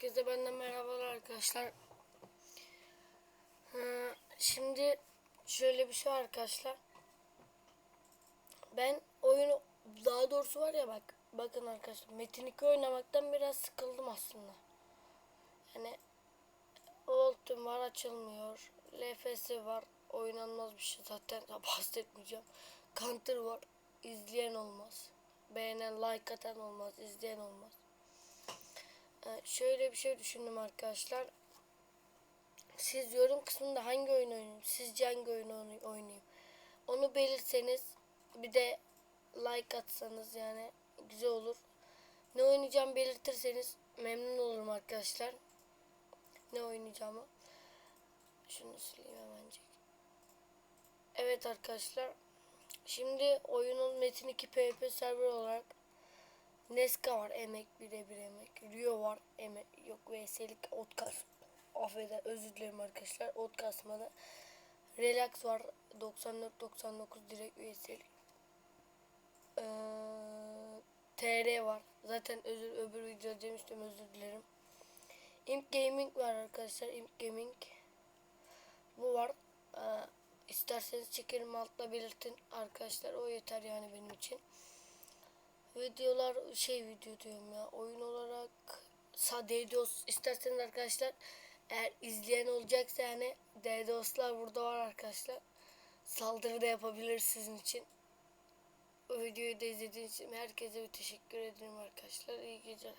Herkese benden merhabalar arkadaşlar. Şimdi şöyle bir şey var arkadaşlar. Ben oyunu daha doğrusu var ya bak bakın arkadaşlar Metin 2 oynamaktan biraz sıkıldım aslında. Yani Ultim var açılmıyor. LFS var oynanmaz bir şey zaten bahsetmeyeceğim. Counter var izleyen olmaz. Beğenen like atan olmaz izleyen olmaz. Şöyle bir şey düşündüm arkadaşlar. Siz yorum kısmında hangi oyun oynayayım? Sizce hangi oynay- oynayayım? Onu belirtseniz bir de like atsanız yani güzel olur. Ne oynayacağım belirtirseniz memnun olurum arkadaşlar. Ne oynayacağımı. Şunu sileyim hemencik. Evet arkadaşlar. Şimdi oyunun Metin 2 PvP server olarak Neska var emek birebir emek. Rio var emek yok VS'lik ot kas. Affeder özür dilerim arkadaşlar ot kasmadı. Relax var 94 99 direkt VS'lik. Ee, TR var. Zaten özür öbür video demiştim özür dilerim. Imp Gaming var arkadaşlar. Imp Gaming. Bu var. Ee, isterseniz çekerim altta belirtin arkadaşlar. O yeter yani benim için videolar şey video diyorum ya oyun olarak DDoS isterseniz arkadaşlar eğer izleyen olacaksa yani DDoS'lar burada var arkadaşlar. Saldırı da yapabilir sizin için. O videoyu da izlediğiniz için herkese bir teşekkür ederim arkadaşlar. İyi geceler